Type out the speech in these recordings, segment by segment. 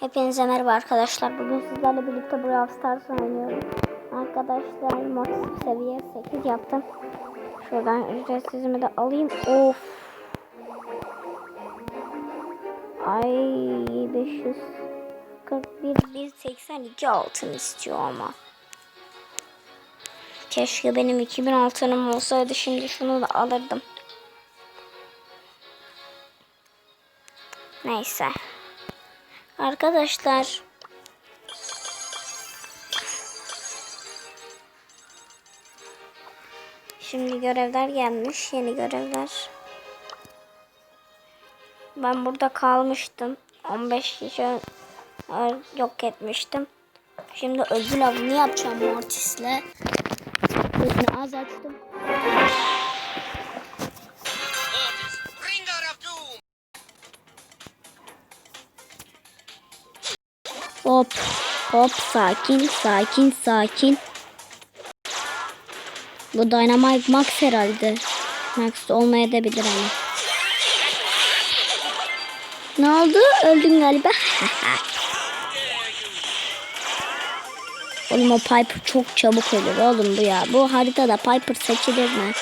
Hepinize merhaba arkadaşlar. Bugün sizlerle birlikte Brawl Stars oynuyorum. Arkadaşlar max seviye 8 yaptım. Şuradan ücretsizimi de alayım. Of. Ay 541 182 altın istiyor ama. Keşke benim 2000 altınım olsaydı şimdi şunu da alırdım. Neyse. Arkadaşlar Şimdi görevler gelmiş. Yeni görevler. Ben burada kalmıştım. 15 kişi yok etmiştim. Şimdi ödül avını yapacağım Mortis'le. Gözünü az açtım. Hop hop sakin sakin sakin. Bu Dynamite Max herhalde. Max olmayabilir ama. Ne oldu? Öldün galiba. oğlum o Piper çok çabuk ölür oğlum bu ya. Bu haritada Piper seçilir mi?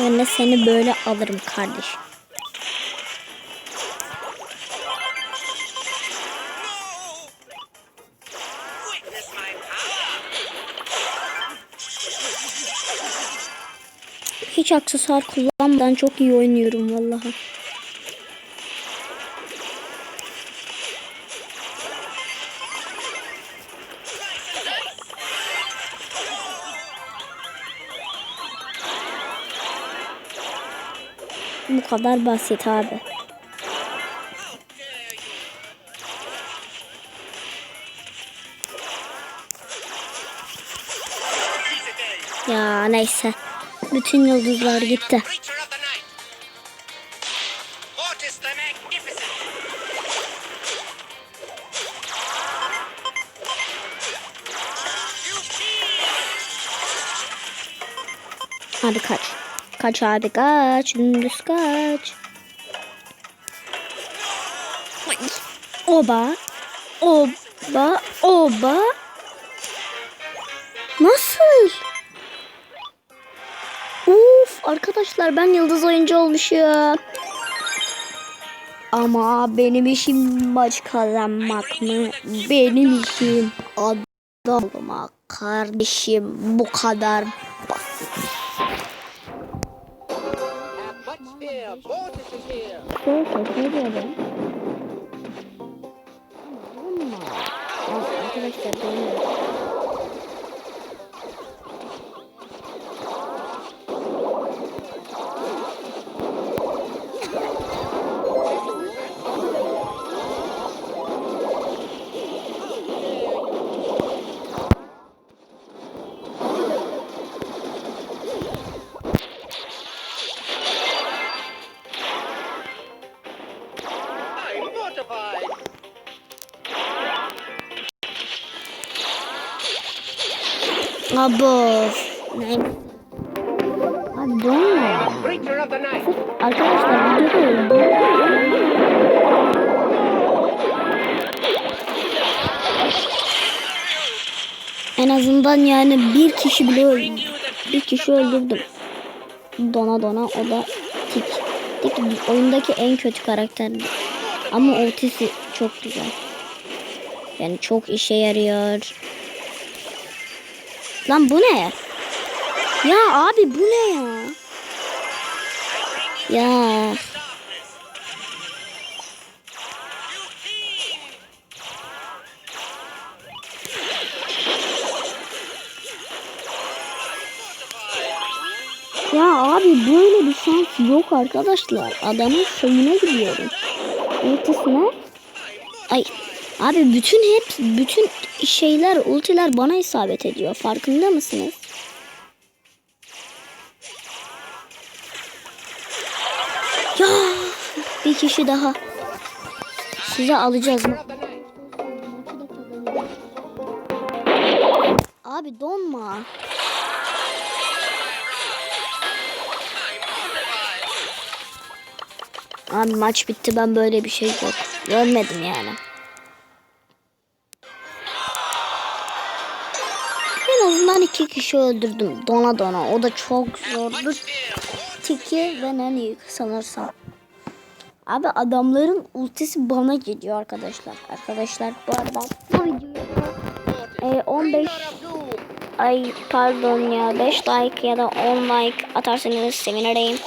De seni böyle alırım kardeşim. Hiç aksesuar kullanmadan çok iyi oynuyorum vallahi. Bu kadar basit abi. Ya neyse. Bütün yıldızlar gitti. Hadi kaç. Kaç abi kaç. Dümdüz kaç. Oba. Oba. Oba. Nasıl? Uf arkadaşlar ben yıldız oyuncu olmuşum. Ama benim işim maç kazanmak mı? Benim işim adam olmak kardeşim bu kadar 都是手机的人。Abo. Ne? Abi donma. Arkadaşlar videoda. En azından yani bir kişi bile öldü. Bir kişi öldürdüm. Dona dona o da Tik. Tik oyundaki en kötü karakterdi. Ama Otis'i çok güzel. Yani çok işe yarıyor. Lan bu ne? Ya abi bu ne ya? Ya ya abi böyle bir şans yok arkadaşlar. Adamın soyuna gidiyorum. Ultisine. Ay Abi bütün hep bütün şeyler ultiler bana isabet ediyor. Farkında mısınız? Ya bir kişi daha. Size alacağız mı? Abi donma. Abi maç bitti ben böyle bir şey yok. Görmedim yani. İki kişi öldürdüm dona dona. O da çok zordu. Tiki ve Nani sanırsam. Abi adamların ultisi bana geliyor arkadaşlar. Arkadaşlar bu arada bu videoyu e, 15 ay pardon ya 5 like ya da 10 like atarsanız sevinirim.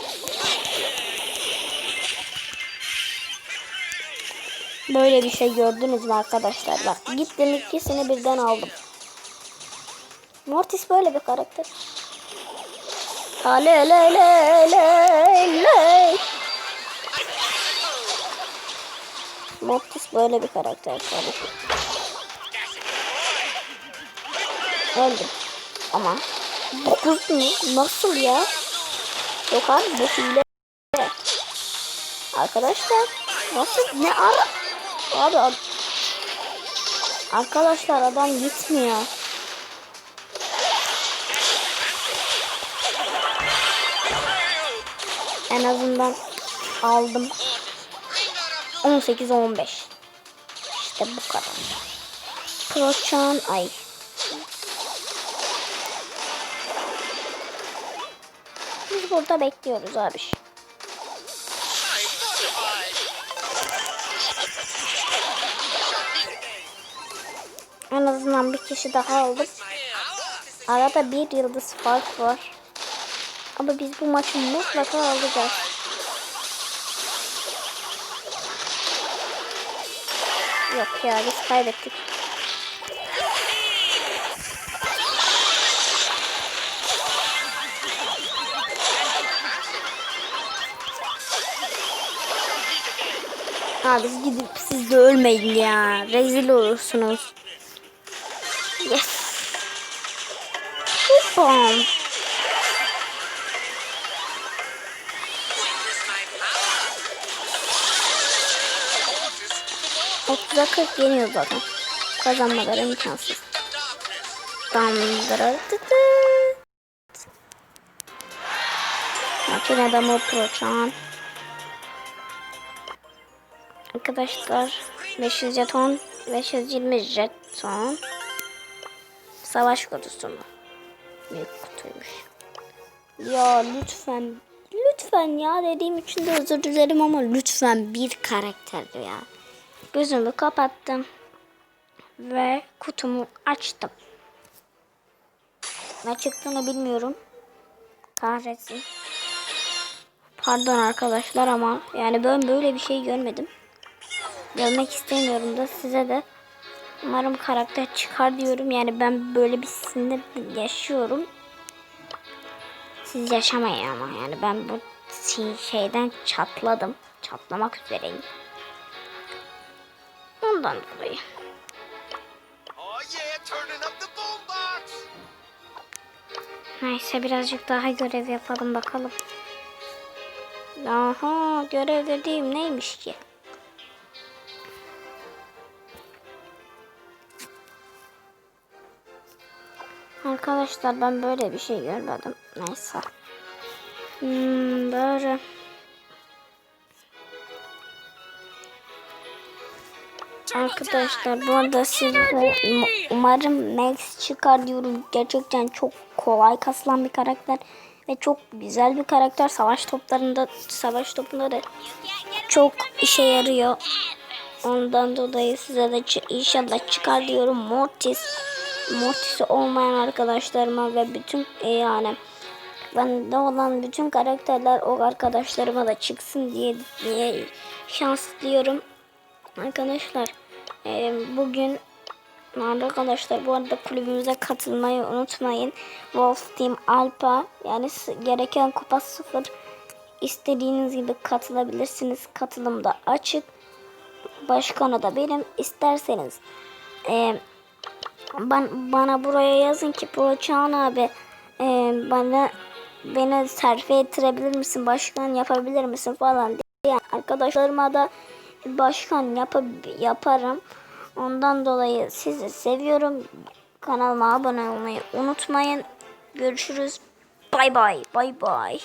Böyle bir şey gördünüz mü arkadaşlar? Bak gittim ikisini birden aldım. Mortis böyle bir karakter. Ale le le le. Mortis böyle bir karakter tabii. Öldüm. Ama 9 mu? Nasıl ya? Yok abi bu. Arkadaşlar nasıl ne ara? Abi ad- Arkadaşlar adam gitmiyor. En azından aldım. 18 15. İşte bu kadar. Proçan ay. Biz burada bekliyoruz abi. En azından bir kişi daha aldık. Arada bir yıldız fark var. Ama biz bu maçı mutlaka alacağız. Yok ya biz kaybettik. Ha biz gidip siz de ölmeyin ya. Rezil olursunuz. Yes. Bom. 30'a 40 yeniyor zaten. Kazanmaları imkansız. Dandırırdı. Maçın adamı Proçan. Arkadaşlar 500 jeton 520 jeton Savaş kutusu mu? Büyük kutuymuş. Ya lütfen lütfen ya dediğim için de özür dilerim ama lütfen bir karakterdi ya. Gözümü kapattım ve kutumu açtım. Ne çıktığını bilmiyorum. Kahretsin. Pardon arkadaşlar ama yani ben böyle bir şey görmedim. Görmek istemiyorum da size de umarım karakter çıkar diyorum. Yani ben böyle bir sinir yaşıyorum. Siz yaşamayın ama yani ben bu şeyden çatladım. Çatlamak üzereyim. Ondan dolayı. Oh yeah, turning up the boombox. Neyse birazcık daha görev yapalım bakalım. Aha görev dediğim neymiş ki? Arkadaşlar ben böyle bir şey görmedim. Neyse. Hmm, böyle. Arkadaşlar bu arada size um- umarım Max çıkar diyorum. Gerçekten çok kolay kasılan bir karakter ve çok güzel bir karakter. Savaş toplarında savaş topunda da çok işe yarıyor. Ondan dolayı size de inşallah çıkar diyorum. Mortis Mortis'i olmayan arkadaşlarıma ve bütün e, yani bende olan bütün karakterler o arkadaşlarıma da çıksın diye, diye şans. Arkadaşlar e, bugün arkadaşlar bu arada kulübümüze katılmayı unutmayın. Wolf Team Alpa yani gereken kupa sıfır. İstediğiniz gibi katılabilirsiniz. Katılım da açık. Başkanı da benim. İsterseniz e, ban, bana buraya yazın ki Proçan abi e, bana beni terfi ettirebilir misin? Başkan yapabilir misin falan diye. Yani arkadaşlarıma da başkan yap yaparım. Ondan dolayı sizi seviyorum. Kanalıma abone olmayı unutmayın. Görüşürüz. Bay bay. Bay bay.